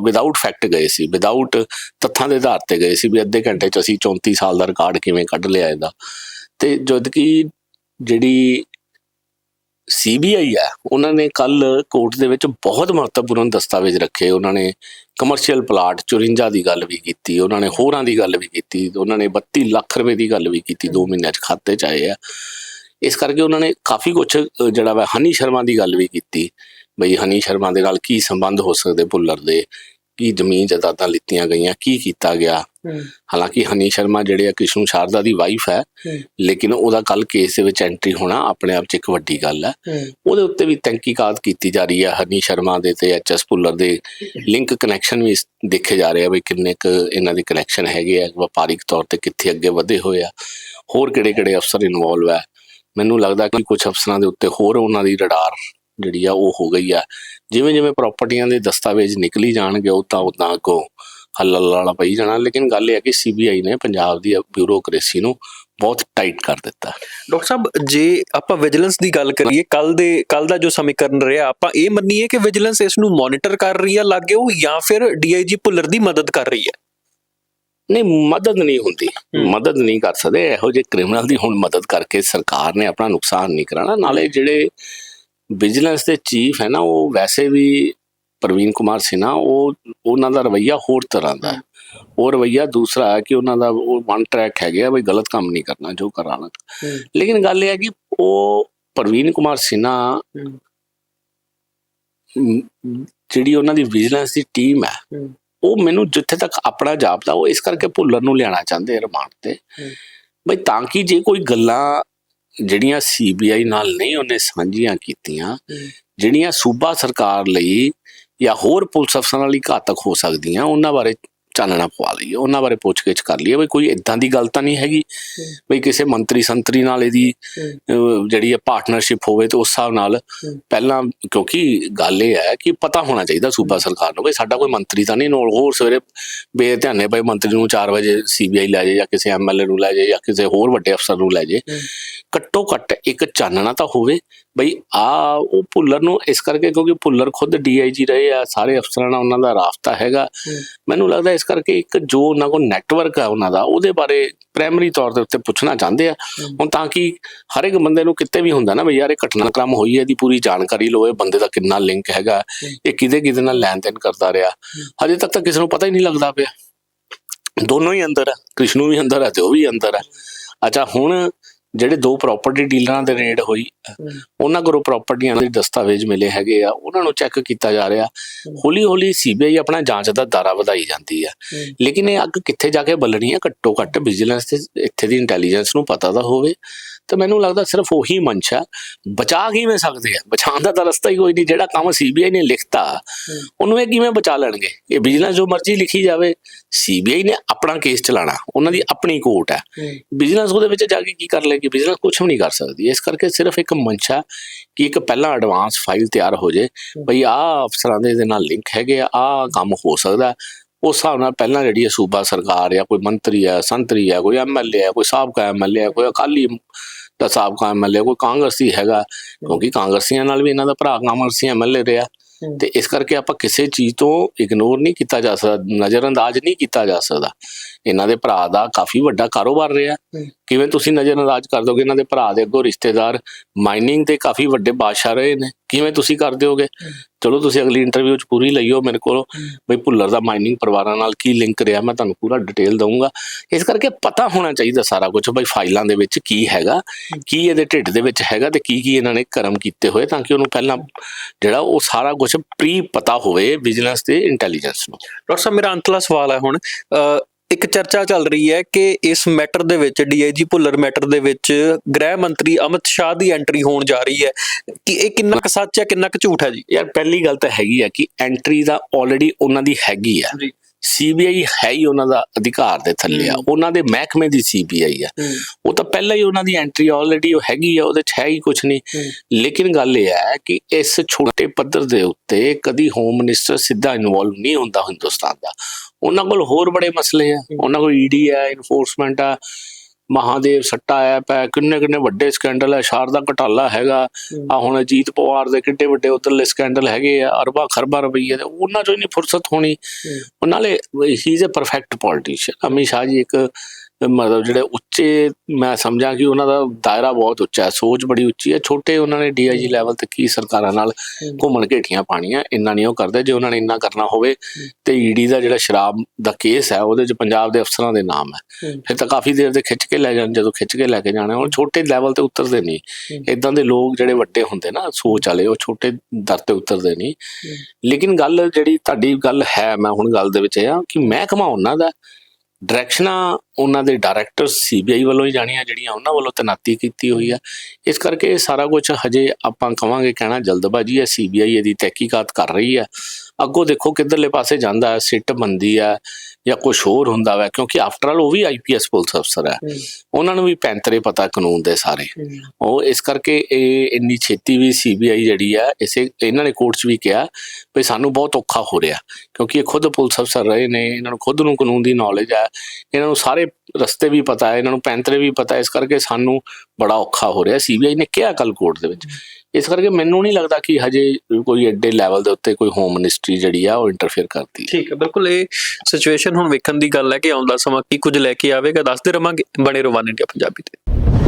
ਵਿਦਆਊਟ ਫੈਕਟ ਗਏ ਸੀ ਵਿਦਆਊਟ ਤੱਥਾਂ ਦੇ ਆਧਾਰ ਤੇ ਗਏ ਸੀ ਵੀ ਅੱਧੇ ਘੰਟੇ ਚ ਅਸੀਂ 34 ਸਾਲ ਦਾ ਰਿਕਾਰਡ ਕਿਵੇਂ ਕੱਢ ਲਿਆ ਇਹਦਾ। ਤੇ ਜਦ ਕਿ ਜਿਹੜੀ ਸੀਬੀਆਈ ਆ ਉਹਨਾਂ ਨੇ ਕੱਲ ਕੋਰਟ ਦੇ ਵਿੱਚ ਬਹੁਤ ਮਹੱਤਵਪੂਰਨ ਦਸਤਾਵੇਜ਼ ਰੱਖੇ। ਉਹਨਾਂ ਨੇ ਕਮਰਸ਼ੀਅਲ ਪਲਾਟ 54 ਦੀ ਗੱਲ ਵੀ ਕੀਤੀ, ਉਹਨਾਂ ਨੇ ਹੋਰਾਂ ਦੀ ਗੱਲ ਵੀ ਕੀਤੀ, ਉਹਨਾਂ ਨੇ 32 ਲੱਖ ਰੁਪਏ ਦੀ ਗੱਲ ਵੀ ਕੀਤੀ 2 ਮਹੀਨਿਆਂ 'ਚ ਖਾਤੇ 'ਚ ਆਏ ਆ। ਇਸ ਕਰਕੇ ਉਹਨਾਂ ਨੇ ਕਾਫੀ ਕੁਝ ਜਿਹੜਾ ਵਾ ਹਨੀ ਸ਼ਰਮਾ ਦੀ ਗੱਲ ਵੀ ਕੀਤੀ, ਬਈ ਹਨੀ ਸ਼ਰਮਾ ਦੇ ਨਾਲ ਕੀ ਸੰਬੰਧ ਹੋ ਸਕਦੇ ਭੁੱਲਰ ਦੇ, ਕੀ ਜ਼ਮੀਨ ਜਾਇਦਾਦਾਂ ਲਿੱਤੀਆਂ ਗਈਆਂ, ਕੀ ਕੀਤਾ ਗਿਆ। ਹਾਲਾਂਕਿ ਹਨੀ ਸ਼ਰਮਾ ਜਿਹੜੇ ਆ ਕ੍ਰਿਸ਼ਨ ਸ਼ਾਰਦਾ ਦੀ ਵਾਈਫ ਹੈ ਲੇਕਿਨ ਉਹਦਾ ਕੱਲ ਕੇਸ ਦੇ ਵਿੱਚ ਐਂਟਰੀ ਹੋਣਾ ਆਪਣੇ ਆਪ 'ਚ ਇੱਕ ਵੱਡੀ ਗੱਲ ਹੈ। ਉਹਦੇ ਉੱਤੇ ਵੀ ਤਹਿਕੀਕਾਤ ਕੀਤੀ ਜਾ ਰਹੀ ਹੈ ਹਨੀ ਸ਼ਰਮਾ ਦੇ ਤੇ ਐਚਐਸ ਭੁੱਲਰ ਦੇ। ਲਿੰਕ ਕਨੈਕਸ਼ਨ ਵੀ ਦੇਖੇ ਜਾ ਰਹੇ ਆ ਵੀ ਕਿੰਨੇ ਕੁ ਇਹਨਾਂ ਦੀ ਕਨੈਕਸ਼ਨ ਹੈਗੇ ਆ ਵਪਾਰਿਕ ਤੌਰ ਤੇ ਕਿੱਥੇ ਅੱਗੇ ਵਧੇ ਹੋਏ ਆ। ਹੋਰ ਕਿਹੜੇ ਕਿਹੜੇ ਅਫਸਰ ਇਨਵੋਲਵ ਹੈ ਮੈਨੂੰ ਲੱਗਦਾ ਕਿ ਕੁਝ ਅਫਸਰਾਂ ਦੇ ਉੱਤੇ ਹੋਰ ਉਹਨਾਂ ਦੀ ਰਡਾਰ ਜਿਹੜੀ ਆ ਉਹ ਹੋ ਗਈ ਆ। ਜਿਵੇਂ ਜਿਵੇਂ ਪ੍ਰਾਪਰਟੀਆਂ ਦੇ ਦਸਤਾਵੇਜ਼ ਨਿਕਲੀ ਜਾਣਗੇ ਉਹ ਤਾਂ ਉਦਾਂ ਅੱਗੋਂ ਹੱਲਲ ਵਾਲਾ ਪਈ ਜਾਣਾ ਲੇਕਿਨ ਗੱਲ ਇਹ ਹੈ ਕਿ ਸੀਬੀਆਈ ਨੇ ਪੰਜਾਬ ਦੀ ਬਿਊਰੋਕ੍ਰੇਸੀ ਨੂੰ ਬਹੁਤ ਟਾਈਟ ਕਰ ਦਿੱਤਾ। ਡਾਕਟਰ ਸਾਹਿਬ ਜੇ ਆਪਾਂ ਵਿਜੀਲੈਂਸ ਦੀ ਗੱਲ ਕਰੀਏ ਕੱਲ ਦੇ ਕੱਲ ਦਾ ਜੋ ਸਮੀਕਰਨ ਰਿਹਾ ਆਪਾਂ ਇਹ ਮੰਨੀਏ ਕਿ ਵਿਜੀਲੈਂਸ ਇਸ ਨੂੰ ਮੋਨੀਟਰ ਕਰ ਰਹੀ ਹੈ ਲਾਗੇ ਉਹ ਜਾਂ ਫਿਰ ਡੀਆਈਜੀ ਭੁੱਲਰ ਦੀ ਮਦਦ ਕਰ ਰਹੀ ਹੈ ਨਹੀਂ ਮਦਦ ਨਹੀਂ ਹੁੰਦੀ। ਮਦਦ ਨਹੀਂ ਕਰ ਸਕਦੇ ਇਹੋ ਜਿਹੇ ਕ੍ਰਿਮੀਨਲ ਦੀ ਹੁਣ ਮਦਦ ਕਰਕੇ ਸਰਕਾਰ ਨੇ ਆਪਣਾ ਨੁਕਸਾਨ ਨਹੀਂ ਕਰਾਣਾ ਨਾਲੇ ਜਿਹੜੇ ਵਿਜੀਲੈਂਸ ਦੇ ਚੀਫ ਹੈ ਨਾ ਉਹ ਵੈਸੇ ਵੀ ਪ੍ਰਵੀਨ ਕੁਮਾਰ ਸਿਨਾ ਉਹ ਉਹਨਾਂ ਦਾ ਰਵਈਆ ਹੋਰ ਤਰ੍ਹਾਂ ਦਾ ਹੈ। ਉਹ ਰਵਈਆ ਦੂਸਰਾ ਹੈ ਕਿ ਉਹਨਾਂ ਦਾ ਉਹ ਵਨ ਟਰੈਕ ਹੈਗੇ ਆ ਬਈ ਗਲਤ ਕੰਮ ਨਹੀਂ ਕਰਨਾ ਜੋ ਕਰਾਣਾ। ਲੇਕਿਨ ਗੱਲ ਇਹ ਹੈ ਕਿ ਉਹ ਪ੍ਰਵੀਨ ਕੁਮਾਰ ਸਿਨਾ ਜਿਹੜੀ ਉਹਨਾਂ ਦੀ ਵਿਜੀਲੈਂਸ ਦੀ ਟੀਮ ਹੈ। ਉਹ ਮੈਨੂੰ ਜਿੱਥੇ ਤੱਕ ਆਪਣਾ ਜਾਪਦਾ ਉਹ ਇਸ ਕਰਕੇ ਭੁੱਲਰ ਨੂੰ ਲਿਆਣਾ ਚਾਹੁੰਦੇ ਰਿਮਾਂਡ ਤੇ। ਬਈ ਤਾਂ ਕਿ ਜੇ ਕੋਈ ਗੱਲਾਂ ਜਿਹੜੀਆਂ ਸੀਬੀਆਈ ਨਾਲ ਨਹੀਂ ਉਹਨੇ ਸਾਂਝੀਆਂ ਕੀਤੀਆਂ ਜਿਹੜੀਆਂ ਸੂਬਾ ਸਰਕਾਰ ਲਈ ਜਾਂ ਹੋਰ ਪੁਲਿਸ ਅਫਸਰਾਂ ਲਈ ਘਾਤਕ ਹੋ ਸਕਦੀਆਂ ਉਹਨਾਂ ਬਾਰੇ ਚਾਨਣਾ ਪਵਾ ਲਈਏ ਉਹਨਾਂ ਬਾਰੇ ਪੁੱਛਗਿੱਛ ਕਰ ਲਈਏ। ਬਈ ਕੋਈ ਇਦਾਂ ਦੀ ਗੱਲ ਤਾਂ ਨਹੀਂ ਹੈਗੀ ਬਈ ਕਿਸੇ ਮੰਤਰੀ ਸੰਤਰੀ ਨਾਲ ਇਹਦੀ ਜਿਹੜੀ ਹੈ ਪਾਰਟਨਰਸ਼ਿਪ ਹੋਵੇ ਤੇ ਉਸ ਹਿਸਾਬ ਨਾਲ ਪਹਿਲਾਂ ਕਿਉਂਕਿ ਗੱਲ ਇਹ ਹੈ ਕਿ ਪਤਾ ਹੋਣਾ ਚਾਹੀਦਾ ਸੂਬਾ ਸਰਕਾਰ ਨੂੰ ਬਈ ਸਾਡਾ ਕੋਈ ਮੰਤਰੀ ਤਾਂ ਨਹੀਂ ਨਾਲ ਹੋਰ ਸਵੇਰੇ ਬੇਧਿਆਨੇ ਬਈ ਮੰਤਰੀ ਨੂੰ 4 ਵਜੇ ਸੀਬੀਆਈ ਲੈ ਜਾਏ ਜਾਂ ਕਿਸੇ ਐਮਐਲਏ ਨੂੰ ਲੈ ਜਾਏ ਜਾਂ ਕਿਸੇ ਹੋਰ ਵੱਡੇ ਅਫਸਰ ਨੂੰ ਲੈ ਜਾਏ ਘੱਟੋ ਘੱਟ ਇੱਕ ਚਾਨਣਾ ਤਾਂ ਹੋਵੇ ਬਈ ਆ ਉਹ ਭੁੱਲਰ ਨੂੰ ਇਸ ਕਰਕੇ ਕਿਉਂਕਿ ਭੁੱਲਰ ਖੁਦ ਡੀਆਈਜੀ ਰਹੇ ਆ ਸਾਰੇ ਅਫਸਰਾਂ ਨਾਲ ਉਹਨਾਂ ਦਾ ਰਾਫਤਾ ਹੈਗਾ। ਮੈਨੂੰ ਲੱਗਦਾ ਇਸ ਕਰਕੇ ਇੱਕ ਜੋ ਉਹਨਾਂ ਕੋਲ ਨੈਟਵਰਕ ਹੈ ਉਹਨਾਂ ਦਾ ਉਹਦੇ ਬਾਰੇ ਪ੍ਰਾਇਮਰੀ ਤੌਰ ਦੇ ਉੱਤੇ ਪੁੱਛਣਾ ਚਾਹੁੰਦੇ ਆ। ਹੁਣ ਤਾਂ ਕਿ ਹਰ ਇੱਕ ਬੰਦੇ ਨੂੰ ਕਿਤੇ ਵੀ ਹੁੰਦਾ ਨਾ ਵੀ ਯਾਰ ਇਹ ਘਟਨਾਕ੍ਰਮ ਹੋਈ ਹੈ ਦੀ ਪੂਰੀ ਜਾਣਕਾਰੀ ਲਓ ਇਹ ਬੰਦੇ ਦਾ ਕਿੰਨਾ ਲਿੰਕ ਹੈਗਾ ਇਹ ਕਿਹਦੇ ਕਿਹਦੇ ਨਾਲ ਲੈਣ ਦੇਣ ਕਰਦਾ ਰਿਹਾ। ਹਜੇ ਤੱਕ ਤਾਂ ਕਿਸੇ ਨੂੰ ਪਤਾ ਹੀ ਨਹੀਂ ਲੱਗਦਾ ਪਿਆ। ਦੋਨੋਂ ਹੀ ਅੰਦਰ ਆ ਕ੍ਰਿਸ਼ਨੂ ਵੀ ਅੰਦਰ ਆ ਤੇ ਉਹ ਵੀ ਅੰਦਰ ਆ। ਅੱਛਾ ਹੁਣ ਜਿਹੜੇ ਦੋ ਪ੍ਰਾਪਰਟੀ ਡੀਲਰਾਂ ਦੇ ਰੇਡ ਹੋਈ ਉਹਨਾਂ ਕੋਲੋਂ ਪ੍ਰਾਪਰਟੀਆਂ ਦੇ ਦਸਤਾਵੇਜ਼ ਮਿਲੇ ਹੈਗੇ ਆ ਉਹਨਾਂ ਨੂੰ ਚੈੱਕ ਕੀਤਾ ਜਾ ਰਿਹਾ। ਹੌਲੀ ਹੌਲੀ ਸੀਬੀਆਈ ਆਪਣਾ ਜਾਂਚ ਦਾ ਦਾਰਾ ਵਧਾਈ ਜਾਂਦੀ ਆ। ਲੇਕਿਨ ਇਹ ਅੱਗ ਕਿੱਥੇ ਜਾ ਕੇ ਬਲਣੀ ਹੈ ਘੱਟੋ ਘੱਟ ਵਿਜੀਲੈਂਸ ਤੇ ਇੱਥੇ ਦੀ ਇੰਟੈਲੀਜੈਂਸ ਨੂੰ ਪਤਾ ਤਾਂ ਹੋਵੇ। ਤੇ ਮੈਨੂੰ ਲੱਗਦਾ ਸਿਰਫ ਉਹੀ ਹੈ ਬਚਾ ਕਿਵੇਂ ਸਕਦੇ ਆ? ਬਚਾਉਣ ਦਾ ਤਾਂ ਰਸਤਾ ਹੀ ਕੋਈ ਨਹੀਂ। ਜਿਹੜਾ ਕੰਮ ਸੀਬੀਆਈ ਨੇ ਲਿਖਤਾ ਉਹਨੂੰ ਇਹ ਕਿਵੇਂ ਬਚਾ ਲੈਣਗੇ? ਇਹ ਬਿਜਨਸ ਜੋ ਮਰਜ਼ੀ ਲਿਖੀ ਜਾਵੇ ਸੀਬੀਆਈ ਨੇ ਆਪਣਾ ਕੇਸ ਚਲਾਣਾ। ਉਹਨਾਂ ਦੀ ਆਪਣੀ ਕੋਰਟ ਹੈ। ਬਿਜ਼ਨਸ ਉਹਦੇ ਵਿੱਚ ਜਾ ਕੇ ਕੀ ਕਰ ਲੇਗੀ ਬਿਜ਼ਨਸ ਕੁਝ ਵੀ ਨਹੀਂ ਕਰ ਸਕਦੀ। ਇਸ ਕਰਕੇ ਸਿਰਫ ਇੱਕ ਮੰਸ਼ਾ ਕਿ ਇੱਕ ਪਹਿਲਾਂ ਐਡਵਾਂਸ ਫਾਈਲ ਤਿਆਰ ਹੋ ਜੇ, ਭਈ ਆਹ ਅਫਸਰਾਂ ਦੇ ਇਹਦੇ ਨਾਲ ਲਿੰਕ ਹੈਗੇ ਆ, ਆਹ ਕੰਮ ਹੋ ਸਕਦਾ ਉਸ ਹਿਸਾਬ ਨਾਲ ਪਹਿਲਾਂ ਜਿਹੜੀ ਹੈ ਸੂਬਾ ਸਰਕਾਰ ਜਾਂ ਕੋਈ ਮੰਤਰੀ ਹੈ ਸੰਤਰੀ ਹੈ ਕੋਈ ਐਮਐਲਏ ਹੈ ਕੋਈ ਸਾਬਕਾ ਐਮਐਲਏ ਹੈ ਕੋਈ ਅਕਾਲੀ ਦਾ ਸਾਬਕਾ ਐਮਐਲਏ ਕੋਈ ਕਾਂਗਰਸੀ ਹੈਗਾ, ਕਿਉਂਕਿ ਕਾਂਗਰਸੀਆਂ ਨਾਲ ਵੀ ਇਹਨਾਂ ਦਾ ਭਰਾ ਕਾਂਗਰਸੀ ਐਮਐਲਏ ਰਿਹਾ। ਤੇ ਇਸ ਕਰਕੇ ਆਪਾਂ ਕਿਸੇ ਚੀਜ਼ ਤੋਂ ਇਗਨੋਰ ਨਹੀਂ ਕੀਤਾ ਜਾ ਸਕਦਾ ਨਜ਼ਰਅੰਦਾਜ਼ ਨਹੀਂ ਕੀਤਾ ਜਾ ਸਕਦਾ। ਇਹਨਾਂ ਦੇ ਭਰਾ ਦਾ ਕਾਫੀ ਵੱਡਾ ਕਾਰੋਬਾਰ ਰਿਹਾ। ਕਿਵੇਂ ਤੁਸੀਂ ਨਜ਼ਰਅੰਦਾਜ਼ ਕਰ ਦੋਗੇ ਇਹਨਾਂ ਦੇ ਭਰਾ ਦੇ ਅੱਗੋਂ ਰਿਸ਼ਤੇਦਾਰ? ਮਾਈਨਿੰਗ ਦੇ ਕਾਫੀ ਵੱਡੇ ਬਾਦਸ਼ਾਹ ਰਹੇ ਨੇ। ਕਿਵੇਂ ਤੁਸੀਂ ਕਰ ਦਿਓਗੇ? ਚਲੋ ਤੁਸੀਂ ਅਗਲੀ ਇੰਟਰਵਿਊ ਚ ਪੂਰੀ ਲਈਓ ਮੇਰੇ ਕੋਲ। ਬਈ ਭੁੱਲਰ ਦਾ ਮਾਈਨਿੰਗ ਪਰਿਵਾਰਾਂ ਨਾਲ ਕੀ ਲਿੰਕ ਰਿਹਾ ਮੈਂ ਤੁਹਾਨੂੰ ਪੂਰਾ ਡਿਟੇਲ ਦਊਂਗਾ। ਇਸ ਕਰਕੇ ਪਤਾ ਹੋਣਾ ਚਾਹੀਦਾ ਸਾਰਾ ਕੁਝ ਬਈ ਫਾਈਲਾਂ ਦੇ ਵਿੱਚ ਕੀ ਹੈਗਾ ਕੀ ਇਹਦੇ ਢਿੱਡ ਦੇ ਵਿੱਚ ਹੈਗਾ ਤੇ ਕੀ ਕੀ ਇਹਨਾਂ ਨੇ ਕਰਮ ਕੀਤੇ ਹੋਏ ਤਾਂ ਕਿ ਉਹਨੂੰ ਪਹਿਲਾਂ ਜਿਹੜਾ ਉਹ ਸਾਰਾ ਕੁਝ ਪ੍ਰੀ ਪਤਾ ਹੋਵੇ ਬਿਜ਼ਨਸ ਤੇ ਇੰਟੈਲੀਜੈਂਸ ਨੂੰ। ਡਾਕਟਰ ਸਾਹਿਬ ਮੇਰਾ ਅੰਤਲਾ ਸਵਾਲ ਹੈ ਹੁਣ ਇੱਕ ਚਰਚਾ ਚੱਲ ਰਹੀ ਹੈ ਕਿ ਇਸ ਮੈਟਰ ਦੇ ਵਿੱਚ ਡੀਆਈਜੀ ਭੁੱਲਰ ਮੈਟਰ ਦੇ ਵਿੱਚ ਗ੍ਰਹਿ ਮੰਤਰੀ ਅਮਿਤ ਸ਼ਾਹ ਦੀ ਐਂਟਰੀ ਹੋਣ ਜਾ ਰਹੀ ਹੈ। ਕਿ ਇਹ ਕਿੰਨਾ ਕੁ ਸੱਚ ਹੈ ਕਿੰਨਾ ਕੁ ਝੂਠ ਹੈ ਜੀ? ਯਾਰ ਪਹਿਲੀ ਗੱਲ ਤਾਂ ਹੈਗੀ ਆ ਕਿ ਐਂਟਰੀ ਦਾ ਆਲਰੇਡੀ ਉਹਨਾਂ ਦੀ ਹੈਗੀ ਆ। ਸੀਬੀਆਈ ਹੈ ਹੀ ਉਹਨਾਂ ਦਾ ਅਧਿਕਾਰ ਦੇ ਥੱਲੇ ਆ। ਉਹਨਾਂ ਦੇ ਮਹਿਕਮੇ ਦੀ ਸੀਬੀਆਈ ਆ। ਉਹ ਤਾਂ ਪਹਿਲਾਂ ਹੀ ਉਹਨਾਂ ਦੀ ਐਂਟਰੀ ਆਲਰੇਡੀ ਉਹ ਹੈਗੀ ਆ ਉਹਦੇ 'ਚ ਹੈ ਹੀ ਕੁਝ ਨਹੀਂ। ਲੇਕਿਨ ਗੱਲ ਇਹ ਹੈ ਕਿ ਇਸ ਛੋਟੇ ਪੱਧਰ ਦੇ ਉੱਤੇ ਕਦੀ ਹੋਮ ਮਿਨਿਸਟਰ ਸਿੱਧਾ ਇਨਵੋਲਵ ਨਹੀਂ ਹੁੰਦਾ ਹਿੰਦੁਸਤਾਨ ਦਾ। ਉਹਨਾਂ ਕੋਲ ਹੋਰ ਬੜੇ ਮਸਲੇ ਆ। ਉਹਨਾਂ ਕੋਲ ਈਡੀ ਹੈ ਇਨਫੋਰਸਮੈਂਟ ਆ ਮਹਾਦੇਵ ਸੱਟਾ ਐਪ ਹੈ ਕਿੰਨੇ ਕਿੰਨੇ ਵੱਡੇ ਸਕੈਂਡਲ ਹੈ ਸ਼ਾਰਦਾ ਘਟਾਲਾ ਹੈਗਾ। ਆ ਹੁਣ ਅਜੀਤ ਪਵਾਰ ਦੇ ਕਿੱਡੇ ਵੱਡੇ ਉਧਰਲੇ ਸਕੈਂਡਲ ਹੈਗੇ ਆ ਅਰਬਾਂ ਖਰਬਾਂ ਰੁਪਈਏ ਦੇ ਉਹਨਾਂ ਚੋਂ ਹੀ ਨਹੀਂ ਫੁਰਸਤ ਹੋਣੀ। ਨਾਲੇ he is a perfect politician Amit Shah ji ਇੱਕ ਮਤਲਬ ਜਿਹੜੇ ਉੱਚੇ ਮੈਂ ਸਮਝਾਂ ਕਿ ਉਹਨਾਂ ਦਾ ਦਾਇਰਾ ਬਹੁਤ ਉੱਚਾ ਹੈ ਸੋਚ ਬੜੀ ਉੱਚੀ ਹੈ। ਛੋਟੇ ਉਹਨਾਂ ਨੇ ਡੀਆਈਜੀ ਲੈਵਲ ਤੇ ਕੀ ਸਰਕਾਰਾਂ ਨਾਲ ਘੁੰਮਣ ਘੇਟੀਆਂ ਪਾਣੀਆਂ ਇੰਨਾ ਨਹੀਂ ਉਹ ਕਰਦੇ। ਜੇ ਉਹਨਾਂ ਨੇ ਇੰਨਾ ਕਰਨਾ ਹੋਵੇ ਤੇ ਈਡੀ ਦਾ ਜਿਹੜਾ ਸ਼ਰਾਬ ਦਾ ਕੇਸ ਹੈ ਉਹਦੇ ਚ ਪੰਜਾਬ ਦੇ ਅਫਸਰਾਂ ਦੇ ਨਾਮ ਹੈ। ਫਿਰ ਤਾਂ ਕਾਫੀ ਦੇਰ ਦੇ ਖਿੱਚ ਕੇ ਲੈ ਜਾਣ ਜਦੋਂ ਖਿੱਚ ਕੇ ਲੈ ਕੇ ਜਾਣਾ ਹੁਣ ਛੋਟੇ ਲੈਵਲ ਤੇ ਉਤਰਦੇ ਨਹੀਂ। ਇਦਾਂ ਦੇ ਲੋਕ ਜਿਹੜੇ ਵੱਡੇ ਹੁੰਦੇ ਨਾ ਸੋਚ ਵਾਲੇ ਉਹ ਛੋਟੇ ਦਰ ਤੇ ਉਤਰਦੇ ਨਹੀਂ। ਲੇਕਿਨ ਗੱਲ ਜਿਹੜੀ ਤੁਹਾਡੀ ਗੱਲ ਹੈ ਮੈਂ ਹੁਣ ਗੱਲ ਦੇ ਵਿੱਚ ਆ ਕਿ ਮਹਿਕਮਾ ਉਹਨਾਂ ਦਾ ਡਾਇਰੈਕਸ਼ਨਾਂ ਉਹਨਾਂ ਦੇ ਡਾਇਰੈਕਟਰ ਸੀਬੀਆਈ ਵੱਲੋਂ ਹੀ ਜਾਣੀਆਂ, ਜਿਹੜੀਆਂ ਉਹਨਾਂ ਵੱਲੋਂ ਤੈਨਾਤੀ ਕੀਤੀ ਹੋਈ ਆ। ਇਸ ਕਰਕੇ ਇਹ ਸਾਰਾ ਕੁਝ ਹਜੇ ਆਪਾਂ ਕਵਾਂਗੇ ਕਹਿਣਾ ਜਲਦਬਾਜ਼ੀ ਹੈ ਸੀਬੀਆਈ ਇਹਦੀ ਤਹਿਕੀਕਾਤ ਕਰ ਰਹੀ ਹੈ ਅੱਗੋਂ ਦੇਖੋ ਕਿੱਧਰਲੇ ਪਾਸੇ ਜਾਂਦਾ ਹੈ ਸਿੱਟ ਬੰਦੀ ਹੈ ਜਾਂ ਕੁਝ ਹੋਰ ਹੁੰਦਾ ਵਾ ਕਿਉਂਕਿ ਆਫਟਰ ਆਲ ਉਹ ਵੀ ਆਈਪੀਐਸ ਪੁਲਿਸ ਅਫਸਰ ਹੈ। ਉਹਨਾਂ ਨੂੰ ਵੀ ਪੈਂਤਰੇ ਪਤਾ ਕਾਨੂੰਨ ਦੇ ਸਾਰੇ। ਉਹ ਇਸ ਕਰਕੇ ਇਹ ਇੰਨੀ ਛੇਤੀ ਵੀ ਸੀਬੀਆਈ ਜਿਹੜੀ ਆ ਇਸੇ ਇਹਨਾਂ ਨੇ ਕੋਰਟ 'ਚ ਵੀ ਕਿਹਾ ਵੀ ਸਾਨੂੰ ਬਹੁਤ ਔਖਾ ਹੋ ਰਿਹਾ ਕਿਉਂਕਿ ਇਹ ਖੁਦ ਪੁਲਿਸ ਅਫਸਰ ਰਹੇ ਨੇ ਇਹਨਾਂ ਨੂੰ ਖੁਦ ਨੂੰ ਕਾਨੂੰਨ ਦੀ ਨੌਲੇਜ ਹੈ। ਇਹਨਾਂ ਨੂੰ ਸਾਰੇ ਰਸਤੇ ਵੀ ਪਤਾ ਹੈ ਇਹਨਾਂ ਨੂੰ ਪੈਂਤਰੇ ਵੀ ਪਤਾ ਹੈ ਇਸ ਕਰਕੇ ਸਾਨੂੰ ਬੜਾ ਔਖਾ ਹੋ ਰਿਹਾ। ਸੀਬੀਆਈ ਨੇ ਕਿਹਾ ਕੱਲ ਕੋਰਟ ਦੇ ਵਿੱਚ। ਇਸ ਕਰਕੇ ਮੈਨੂੰ ਨਹੀਂ ਲੱਗਦਾ ਕਿ ਹਜੇ ਕੋਈ ਐਡੇ ਲੈਵਲ ਦੇ ਉੱਤੇ ਕੋਈ ਹੋਮ ਮਿਨਿਸਟਰੀ ਜਿਹੜੀ ਆ ਉਹ ਇੰਟਰਫੇਅਰ ਕਰਦੀ ਹੈ। ਠੀਕ ਹੈ, ਬਿਲਕੁਲ ਇਹ ਸਿਚੁਏਸ਼ਨ ਹੁਣ ਵੇਖਣ ਦੀ ਗੱਲ ਹੈ ਕਿ ਆਉਂਦਾ ਸਮਾਂ ਕੀ ਕੁਝ ਲੈ ਕੇ ਆਵੇਗਾ, ਦੱਸਦੇ ਰਵਾਂਗੇ, ਬਣੇ ਰਵਾਨੇ ਇੰਡੀਆ ਪੰਜਾਬੀ ਤੇ।